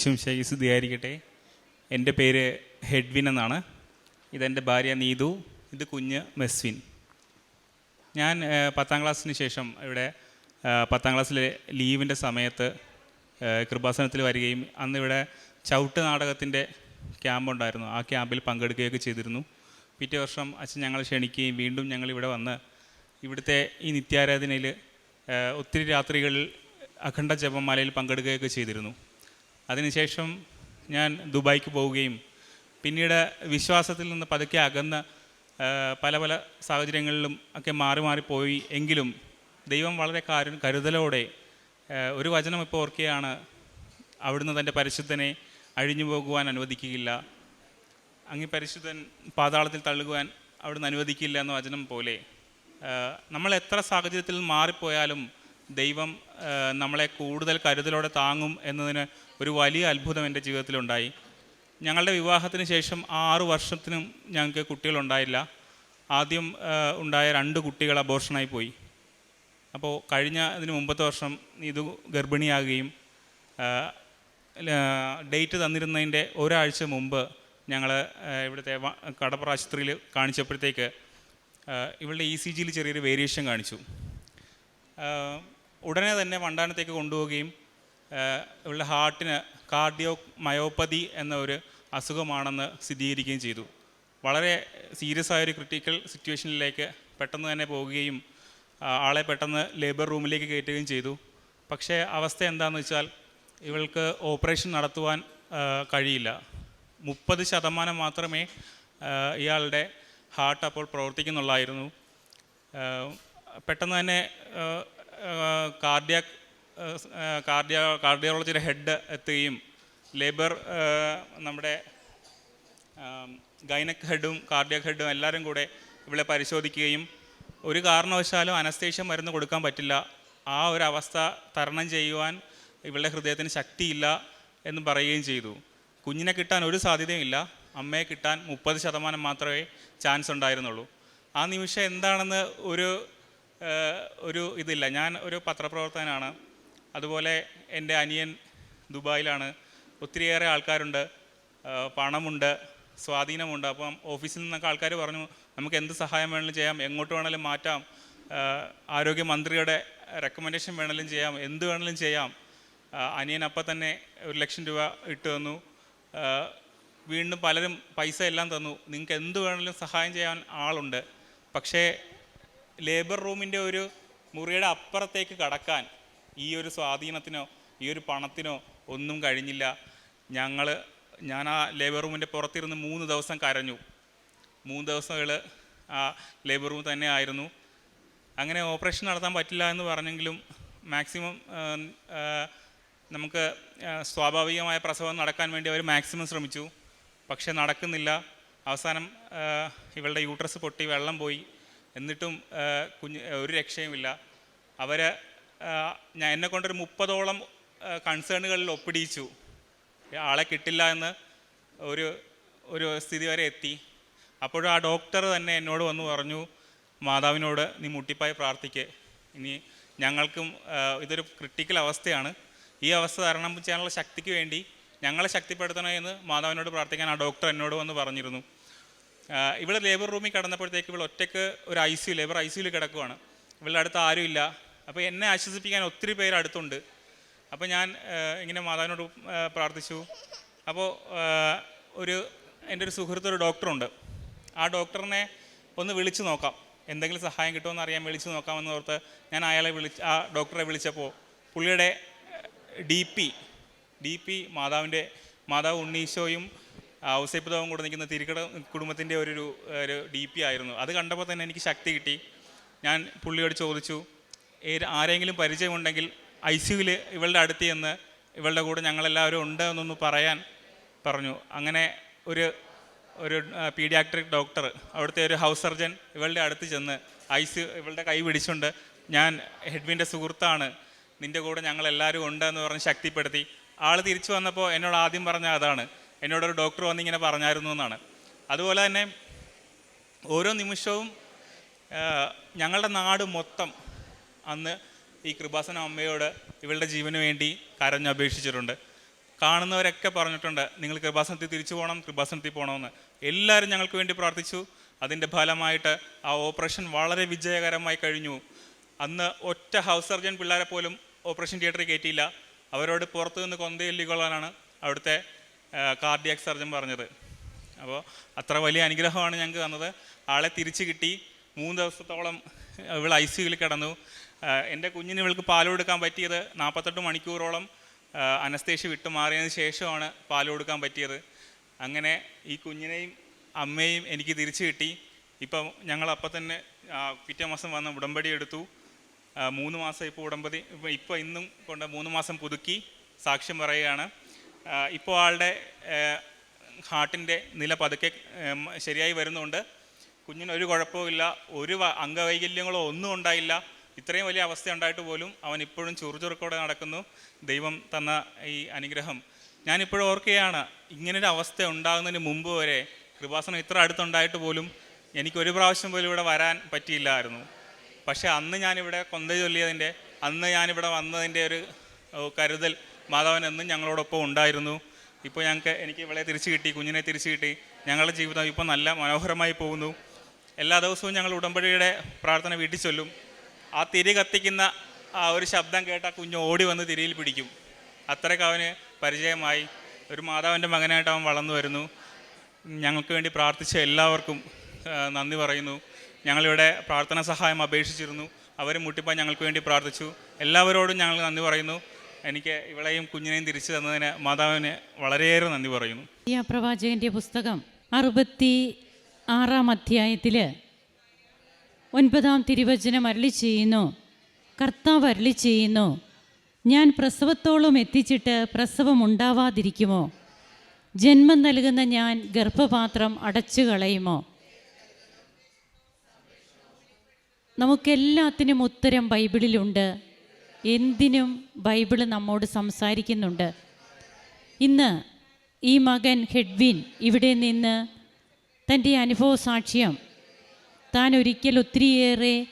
ഈശംശായി സ്തുതിയായിരിക്കട്ടെ എന്റെ പേര് ഹെഡ്വിൻ എന്നാണ്. ഇതെന്റെ ഭാര്യ നീതു ഇത് കുഞ്ഞ് മെസ്വിൻ. ഞാൻ പത്താം ക്ലാസ്സിന് ശേഷം ഇവിടെ പത്താം ക്ലാസ്സിലെ ലീവിന്റെ സമയത്ത് കൃപാസനത്തിൽ വരികയും അന്ന് ഇവിടെ ചവിട്ട് നാടകത്തിന്റെ ക്യാമ്പ് ഉണ്ടായിരുന്നു ആ ക്യാമ്പിൽ പങ്കെടുക്കുകയൊക്കെ ചെയ്തിരുന്നു. പിറ്റേ വർഷം അച്ഛൻ ഞങ്ങളെ ക്ഷണിക്കുകയും വീണ്ടും ഞങ്ങൾ ഇവിടെ വന്ന് ഇവിടുത്തെ ഈ നിത്യാരാധനയിൽ ഒത്തിരി രാത്രികളിൽ അഖണ്ഡ ജപമാലയിൽ പങ്കെടുക്കുകയൊക്കെ ചെയ്തിരുന്നു. അതിനുശേഷം ഞാൻ ദുബായിക്ക് പോവുകയും പിന്നീട് വിശ്വാസത്തിൽ നിന്ന് പതുക്കെ അകന്ന് പല പല സാഹചര്യങ്ങളിലും ഒക്കെ മാറി മാറി പോയി. എങ്കിലും ദൈവം വളരെ കാരു കരുതലോടെ ഒരു വചനം ഇപ്പോൾ ഓർക്കുകയാണ് അവിടുന്ന് തന്റെ പരിശുദ്ധനെ അഴിഞ്ഞു പോകുവാൻ അനുവദിക്കുകയില്ല. അങ്ങ് പരിശുദ്ധൻ പാതാളത്തിൽ തള്ളുവാൻ അവിടുന്ന് അനുവദിക്കില്ല എന്ന വചനം പോലെ നമ്മൾ എത്ര സാഹചര്യത്തിൽ മാറിപ്പോയാലും ദൈവം നമ്മളെ കൂടുതൽ കരുതലോടെ താങ്ങും എന്നതിന് ഒരു വലിയ അത്ഭുതം എന്റെ ജീവിതത്തിലുണ്ടായി. ഞങ്ങളുടെ വിവാഹത്തിന് ശേഷം ആറു വർഷത്തിനും ഞങ്ങൾക്ക് കുട്ടികളുണ്ടായില്ല. ആദ്യം ഉണ്ടായ രണ്ട് കുട്ടികൾ അബോർഷനായി പോയി. അപ്പോൾ കഴിഞ്ഞ ഇതിന് മുമ്പത്തെ വർഷം ഇത് ഗർഭിണിയാകുകയും ഡേറ്റ് തന്നിരുന്നതിന്റെ ഒരാഴ്ച മുമ്പ് ഞങ്ങൾ ഇവിടുത്തെ കടപ്പുറ ആശുപത്രിയിൽ കാണിച്ചപ്പോഴത്തേക്ക് ഇവളുടെ ഇ സി ജിയിൽ ചെറിയൊരു വേരിയേഷൻ കാണിച്ചു. ഉടനെ തന്നെ വണ്ടാനത്തേക്ക് കൊണ്ടുപോവുകയും ഇവളുടെ ഹാർട്ടിന് കാർഡിയോ മയോപ്പതി എന്ന ഒരു അസുഖമാണെന്ന് സ്ഥിരീകരിക്കുകയും ചെയ്തു. വളരെ സീരിയസ് ആയൊരു ക്രിട്ടിക്കൽ സിറ്റുവേഷനിലേക്ക് പെട്ടെന്ന് തന്നെ പോവുകയും ആളെ പെട്ടെന്ന് ലേബർ റൂമിലേക്ക് കയറ്റുകയും ചെയ്തു. പക്ഷേ അവസ്ഥ എന്താണെന്ന് വെച്ചാൽ ഇവൾക്ക് ഓപ്പറേഷൻ നടത്തുവാൻ കഴിയില്ല. മുപ്പത് ശതമാനം മാത്രമേ ഇയാളുടെ ഹാർട്ട് അപ്പോൾ പ്രവർത്തിക്കുന്നുള്ളായിരുന്നു. പെട്ടെന്ന് തന്നെ കാർഡിയാക് കാർഡിയോ കാർഡിയോളജിയുടെ ഹെഡ് എത്തുകയും ലേബർ നമ്മുടെ ഗൈനക് ഹെഡും കാർഡിയാക് ഹെഡും എല്ലാവരും കൂടെ ഇവിടെ പരിശോധിക്കുകയും ഒരു കാരണവശാലും അനസ്തേഷ്യ മരുന്ന് കൊടുക്കാൻ പറ്റില്ല. ആ ഒരു അവസ്ഥ തരണം ചെയ്യുവാൻ ഇവളുടെ ഹൃദയത്തിന് ശക്തിയില്ല എന്ന് പറയുകയും ചെയ്തു. കുഞ്ഞിനെ കിട്ടാൻ ഒരു സാധ്യതയുമില്ല അമ്മയെ കിട്ടാൻ മുപ്പത് ശതമാനം മാത്രമേ ചാൻസ് ഉണ്ടായിരുന്നുള്ളൂ. ആ നിമിഷം എന്താണെന്ന് ഒരു ഒരു ഇതില്ല. ഞാൻ ഒരു പത്രപ്രവർത്തകനാണ്. അതുപോലെ എന്റെ അനിയൻ ദുബായിലാണ്. ഒത്തിരിയേറെ ആൾക്കാരുണ്ട്. പണമുണ്ട് സ്വാധീനമുണ്ട്. അപ്പം ഓഫീസിൽ നിന്നൊക്കെ ആൾക്കാർ പറഞ്ഞു നമുക്ക് എന്ത് സഹായം വേണമെങ്കിലും ചെയ്യാം? എങ്ങോട്ട് വേണമെങ്കിലും മാറ്റാം. ആരോഗ്യമന്ത്രിയുടെ റെക്കമെൻഡേഷൻ വേണമെങ്കിലും ചെയ്യാം. എന്ത് വേണമെങ്കിലും ചെയ്യാം. അനിയൻ അപ്പം തന്നെ ഒരു ലക്ഷം രൂപ ഇട്ട് തന്നു. വീണ്ടും പലരും പൈസ എല്ലാം തന്നു. നിങ്ങൾക്ക് എന്ത് വേണമെങ്കിലും സഹായം ചെയ്യാൻ ആളുണ്ട്. പക്ഷേ ലേബർ റൂമിന്റെ ഒരു മുറിയുടെ അപ്പുറത്തേക്ക് കടക്കാൻ ഈ ഒരു സ്വാധീനത്തിനോ ഈ ഒരു പണത്തിനോ ഒന്നും കഴിഞ്ഞില്ല. ഞങ്ങൾ ഞാൻ ആ ലേബർ റൂമിന്റെ പുറത്തിരുന്ന് മൂന്ന് ദിവസം കരഞ്ഞു. മൂന്ന് ദിവസങ്ങൾ ആ ലേബർ റൂം തന്നെ ആയിരുന്നു. അങ്ങനെ ഓപ്പറേഷൻ നടത്താൻ പറ്റില്ല എന്ന് പറഞ്ഞെങ്കിലും മാക്സിമം നമുക്ക് സ്വാഭാവികമായ പ്രസവം നടക്കാൻ വേണ്ടി അവർ മാക്സിമം ശ്രമിച്ചു. പക്ഷെ നടക്കുന്നില്ല. അവസാനം ഇവളുടെ യൂട്രസ് പൊട്ടി വെള്ളം പോയി. എന്നിട്ടും കുഞ്ഞ് ഒരു രക്ഷയുമില്ല. അവർ ഞാൻ എന്നെ കൊണ്ടൊരു മുപ്പതോളം കൺസേണുകളിൽ ഒപ്പിടിയിച്ചു. ആളെ കിട്ടില്ല എന്ന് ഒരു ഒരു സ്ഥിതി വരെ എത്തി. അപ്പോഴും ആ ഡോക്ടർ തന്നെ എന്നോട് വന്ന് പറഞ്ഞു മാതാവിനോട് നീ മുട്ടിപ്പായി പ്രാർത്ഥിക്കേ. ഇനി ഞങ്ങൾക്കും ഇതൊരു ക്രിട്ടിക്കൽ അവസ്ഥയാണ്. ഈ അവസ്ഥ തരണം ചെയ്യാനുള്ള ശക്തിക്ക് വേണ്ടി ഞങ്ങളെ ശക്തിപ്പെടുത്തണമെന്ന് മാതാവിനോട് പ്രാർത്ഥിക്കാൻ ആ ഡോക്ടർ എന്നോട് വന്ന് പറഞ്ഞിരുന്നു. ഇവൾ ലേബർ റൂമിൽ കിടന്നപ്പോഴത്തേക്ക് ഇവിടെ ഒറ്റയ്ക്ക് ഒരു ഐ സിയു ലേബർ ഐ സിയിൽ കിടക്കുവാണ്. ഇവളുടെ അടുത്ത് ആരുമില്ല അപ്പോൾ എന്നെ ആശ്വസിപ്പിക്കാൻ ഒത്തിരി പേര് അടുത്തുണ്ട്. അപ്പോൾ ഞാൻ ഇങ്ങനെ മാതാവിനോട് പ്രാർത്ഥിച്ചു. അപ്പോൾ ഒരു എന്റെ ഒരു സുഹൃത്ത് ഒരു ഡോക്ടറുണ്ട്. ആ ഡോക്ടറിനെ ഒന്ന് വിളിച്ചു നോക്കാം. എന്തെങ്കിലും സഹായം കിട്ടുമെന്ന് അറിയാൻ വിളിച്ചു നോക്കാമെന്ന് ഓർത്ത് ഞാൻ അയാളെ വിളിച്ച് ആ ഡോക്ടറെ വിളിച്ചപ്പോൾ പുള്ളിയുടെ ഡി പി ഡി പി മാതാവിന്റെ മാതാവ് ഉണ്ണീശോയും ഔസേപ്പിതാവും കൂടെ നിൽക്കുന്ന തിരിക്കട കുടുംബത്തിന്റെ ഒരു ഒരു- ഡി പി ആയിരുന്നു. അത് കണ്ടപ്പോൾ തന്നെ എനിക്ക് ശക്തി കിട്ടി. ഞാൻ പുള്ളിയോട് ചോദിച്ചു ആരെങ്കിലും പരിചയമുണ്ടെങ്കിൽ ഐ സിയുവിൽ ഇവളുടെ അടുത്ത് ചെന്ന് ഇവളുടെ കൂടെ ഞങ്ങളെല്ലാവരും ഉണ്ട് എന്നൊന്ന് പറയാൻ പറഞ്ഞു. അങ്ങനെ ഒരു ഒരു പീഡിയാട്രിക് ഡോക്ടർ അവിടുത്തെ ഒരു ഹൗസ് സർജൻ ഇവളുടെ അടുത്ത് ചെന്ന് ഐ സി ഇവളുടെ കൈ പിടിച്ചുകൊണ്ട് ഞാൻ ഹെഡ്വിന്റെ സുഹൃത്താണ് നിന്റെ കൂടെ ഞങ്ങളെല്ലാവരും ഉണ്ട് എന്ന് പറഞ്ഞ് ശക്തിപ്പെടുത്തി. ആൾ തിരിച്ചു വന്നപ്പോൾ എന്നോട് ആദ്യം പറഞ്ഞ അതാണ് എന്നോടൊരു ഡോക്ടർ വന്നിങ്ങനെ പറഞ്ഞായിരുന്നു എന്നാണ്. അതുപോലെ തന്നെ ഓരോ നിമിഷവും ഞങ്ങളുടെ നാട് മൊത്തം അന്ന് ഈ കൃപാസന അമ്മയോട് ഇവളുടെ ജീവന് വേണ്ടി കരഞ്ഞപേക്ഷിച്ചിട്ടുണ്ട്. കാണുന്നവരൊക്കെ പറഞ്ഞിട്ടുണ്ട് നിങ്ങൾ കൃപാസനത്തിൽ തിരിച്ചു പോകണം കൃപാസനത്തിൽ പോകണമെന്ന് എല്ലാവരും ഞങ്ങൾക്ക് വേണ്ടി പ്രാർത്ഥിച്ചു. അതിന്റെ ഫലമായിട്ട് ആ ഓപ്പറേഷൻ വളരെ വിജയകരമായി കഴിഞ്ഞു. അന്ന് ഒറ്റ ഹൗസ് സർജൻ പിള്ളേരെ പോലും ഓപ്പറേഷൻ തിയേറ്ററിൽ കയറ്റിയില്ല. അവരോട് പുറത്തു നിന്ന് കൊന്തയില്ലിക്കൊള്ളാനാണ് അവിടുത്തെ കാർഡിയാക് സർജൻ പറഞ്ഞത്. അപ്പോൾ അത്ര വലിയ അനുഗ്രഹമാണ് ഞങ്ങൾക്ക് തന്നത്. ആളെ തിരിച്ചു കിട്ടി. മൂന്ന് ദിവസത്തോളം ഇവൾ ഐ സിയുവിൽ കിടന്നു. എന്റെ കുഞ്ഞിന് ഇവൾക്ക് പാൽ കൊടുക്കാൻ പറ്റിയത് നാൽപ്പത്തെട്ട് മണിക്കൂറോളം അനസ്തേഷ്യ വിട്ടു മാറിയതിന് ശേഷമാണ് പാൽ കൊടുക്കാൻ പറ്റിയത്. അങ്ങനെ ഈ കുഞ്ഞിനെയും അമ്മയും എനിക്ക് തിരിച്ചു കിട്ടി. ഇപ്പം ഞങ്ങൾ അപ്പം തന്നെ പിറ്റേ മാസം വന്ന് ഉടമ്പടി എടുത്തു. മൂന്ന് മാസം ഇപ്പോൾ ഉടമ്പടി ഇപ്പോൾ ഇപ്പം ഇന്നും കൊണ്ട് മൂന്ന് മാസം പുതുക്കി സാക്ഷ്യം പറയുകയാണ്. ഇപ്പോൾ ആളുടെ ഹാർട്ടിന്റെ നില പതുക്കെ ശരിയായി വരുന്നുണ്ട്. കുഞ്ഞിന് ഒരു കുഴപ്പമില്ല ഒരു അംഗവൈകല്യങ്ങളോ ഒന്നും ഉണ്ടായില്ല. ഇത്രയും വലിയ അവസ്ഥ ഉണ്ടായിട്ട് പോലും അവൻ ഇപ്പോഴും ചുറുചുറുക്കോടെ നടക്കുന്നു. ദൈവം തന്ന ഈ അനുഗ്രഹം. ഞാനിപ്പോഴും ഓർക്കുകയാണ് ഇങ്ങനൊരു അവസ്ഥ ഉണ്ടാകുന്നതിന് മുമ്പ് വരെ കൃപാസനം ഇത്ര അടുത്തുണ്ടായിട്ട് പോലും എനിക്ക് ഒരു പ്രാവശ്യം പോലും ഇവിടെ വരാൻ പറ്റിയില്ലായിരുന്നു. പക്ഷേ അന്ന് ഞാനിവിടെ കൊന്ത ചൊല്ലിയതിന്റെ അന്ന് ഞാനിവിടെ വന്നതിന്റെ ഒരു കരുതൽ മാധവൻ എന്നും ഞങ്ങളോടൊപ്പം ഉണ്ടായിരുന്നു. ഇപ്പോൾ ഞങ്ങൾക്ക് എനിക്ക് ഇവളെ തിരിച്ചു കിട്ടി കുഞ്ഞിനെ തിരിച്ചു കിട്ടി. ഞങ്ങളുടെ ജീവിതം ഇപ്പോൾ നല്ല മനോഹരമായി പോകുന്നു. എല്ലാ ദിവസവും ഞങ്ങൾ ഉടമ്പടിയുടെ പ്രാർത്ഥന വീട്ടിൽ ചൊല്ലും. ആ തിരി കത്തിക്കുന്ന ആ ഒരു ശബ്ദം കേട്ട കുഞ്ഞ് ഓടി വന്ന് തിരിയിൽ പിടിക്കും. അത്രയ്ക്ക് അവന് പരിചയമായി. ഒരു മാതാവിന്റെ മകനായിട്ട് അവൻ വളർന്നു വരുന്നു. ഞങ്ങൾക്ക് വേണ്ടി പ്രാർത്ഥിച്ച എല്ലാവർക്കും നന്ദി പറയുന്നു. ഞങ്ങളിവിടെ പ്രാർത്ഥന സഹായം അപേക്ഷിച്ചിരുന്നു. അവർ മുട്ടിപ്പാൻ ഞങ്ങൾക്ക് വേണ്ടി പ്രാർത്ഥിച്ചു. എല്ലാവരോടും ഞങ്ങൾ നന്ദി പറയുന്നു. എനിക്ക് ഇവളെയും കുഞ്ഞിനെയും തിരിച്ചു തന്നതിന് മാതാവിന് വളരെയേറെ നന്ദി പറയുന്നു. ഈ പ്രവാചകന്റെ പുസ്തകം അറുപത്തി ആറാം അധ്യായത്തിൽ ഒൻപതാം തിരുവചനം അരളി ചെയ്യുന്നു. കർത്താവ് അരളി ചെയ്യുന്നു ഞാൻ പ്രസവത്തോളം എത്തിച്ചിട്ട് പ്രസവം ഉണ്ടാവാതിരിക്കുമോ? ജന്മം നൽകുന്ന ഞാൻ ഗർഭപാത്രം അടച്ചു കളയുമോ നമുക്കെല്ലാത്തിനും ഉത്തരം ബൈബിളിലുണ്ട്. എന്തിനും ബൈബിൾ നമ്മോട് സംസാരിക്കുന്നുണ്ട്. ഇന്ന് ഈ മകൻ ഹെഡ്വിൻ ഇവിടെ നിന്ന് തന്റെ അനുഭവ സാക്ഷ്യം താൻ ഒരിക്കൽ ഒത്തിരിയേറെ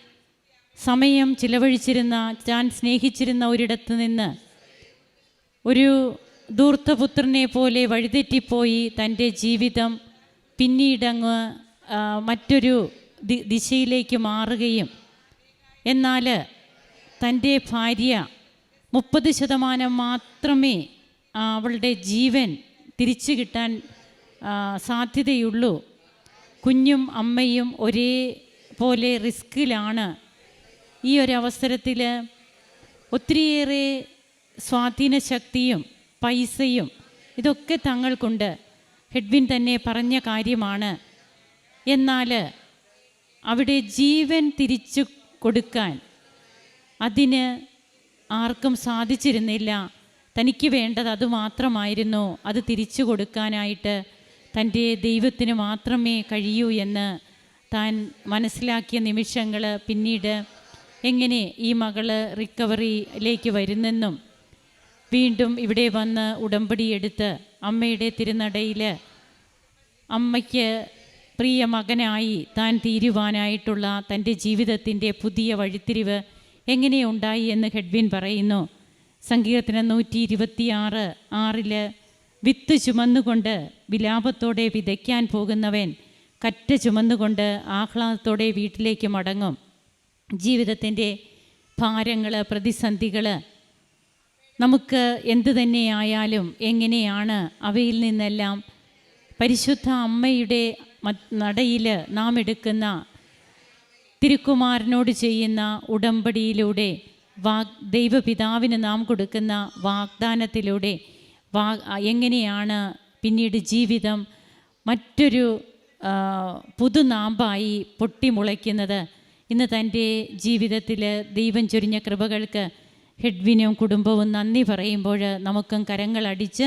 സമയം ചിലവഴിച്ചിരുന്ന താൻ സ്നേഹിച്ചിരുന്ന ഒരിടത്ത് നിന്ന് ഒരു ധൂർത്തപുത്രനെ പോലെ വഴിതെറ്റിപ്പോയി തന്റെ ജീവിതം പിന്നീടങ്ങ് മറ്റൊരു ദിശയിലേക്ക് മാറുകയും എന്നാൽ തന്റെ ഭാര്യ മുപ്പത് ശതമാനം മാത്രമേ അവളുടെ ജീവൻ തിരിച്ചു കിട്ടാൻ സാധ്യതയുള്ളൂ. കുഞ്ഞും അമ്മയും ഒരേ പോലെ റിസ്കിലാണ് ഈ ഒരു അവസരത്തിൽ ഒത്തിരിയേറെ സ്വാധീന ശക്തിയും പൈസയും ഇതൊക്കെ തങ്ങൾക്കുണ്ട്. ഹെഡ്വിൻ തന്നെ പറഞ്ഞ കാര്യമാണ്. എന്നാൽ അവിടെ ജീവൻ തിരിച്ചു കൊടുക്കാൻ അതിന് ആർക്കും സാധിച്ചിരുന്നില്ല. തനിക്ക് വേണ്ടത് അത് മാത്രമായിരുന്നു. അത് തിരിച്ചു കൊടുക്കാനായിട്ട് തന്റെ ദൈവത്തിന് മാത്രമേ കഴിയൂ എന്ന് താൻ മനസ്സിലാക്കിയ നിമിഷങ്ങൾ പിന്നീട് എങ്ങനെ ഈ മകൾ റിക്കവറിയിലേക്ക് വരുന്നെന്നും വീണ്ടും ഇവിടെ വന്ന് ഉടമ്പടി എടുത്ത് അമ്മയുടെ തിരുനടയിൽ അമ്മയ്ക്ക് പ്രിയ മകനായി താൻ തീരുവാനായിട്ടുള്ള തന്റെ ജീവിതത്തിന്റെ പുതിയ വഴിത്തിരിവ് എങ്ങനെയുണ്ടായി എന്ന് ഹെഡ്വിൻ പറയുന്നു. സങ്കീർത്തനം നൂറ്റി ഇരുപത്തിയാറ് ആറിൽ വിത്ത് ചുമന്നുകൊണ്ട് വിലാപത്തോടെ വിതയ്ക്കാൻ പോകുന്നവൻ കറ്റ ചുമന്നുകൊണ്ട് ആഹ്ലാദത്തോടെ വീട്ടിലേക്ക് മടങ്ങും. ജീവിതത്തിന്റെ ഭാരങ്ങൾ പ്രതിസന്ധികൾ നമുക്ക് എന്തു തന്നെയായാലും എങ്ങനെയാണ് അവയിൽ നിന്നെല്ലാം പരിശുദ്ധ അമ്മയുടെ നടയിൽ നാം എടുക്കുന്ന തിരുക്കുമാരനോട് ചെയ്യുന്ന ഉടമ്പടിയിലൂടെ വാഗ് ദൈവപിതാവിന് നാം കൊടുക്കുന്ന വാഗ്ദാനത്തിലൂടെ വാ എങ്ങനെയാണ് പിന്നീട് ജീവിതം മറ്റൊരു പുതുനാമ്പായി പൊട്ടിമുളയ്ക്കുന്നത്? ഇന്ന് തന്റെ ജീവിതത്തിൽ ദൈവം ചൊരിഞ്ഞ കൃപകൾക്ക് ഹെഡ്വിനും കുടുംബവും നന്ദി പറയുമ്പോൾ നമുക്കും കരങ്ങളടിച്ച്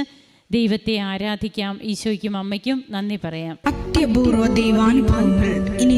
ദൈവത്തെ ആരാധിക്കാം. ഈശോയ്ക്കും അമ്മയ്ക്കും നന്ദി പറയാം. അത്യപൂർവ ദൈവാനുഭവങ്ങൾ. ഇനി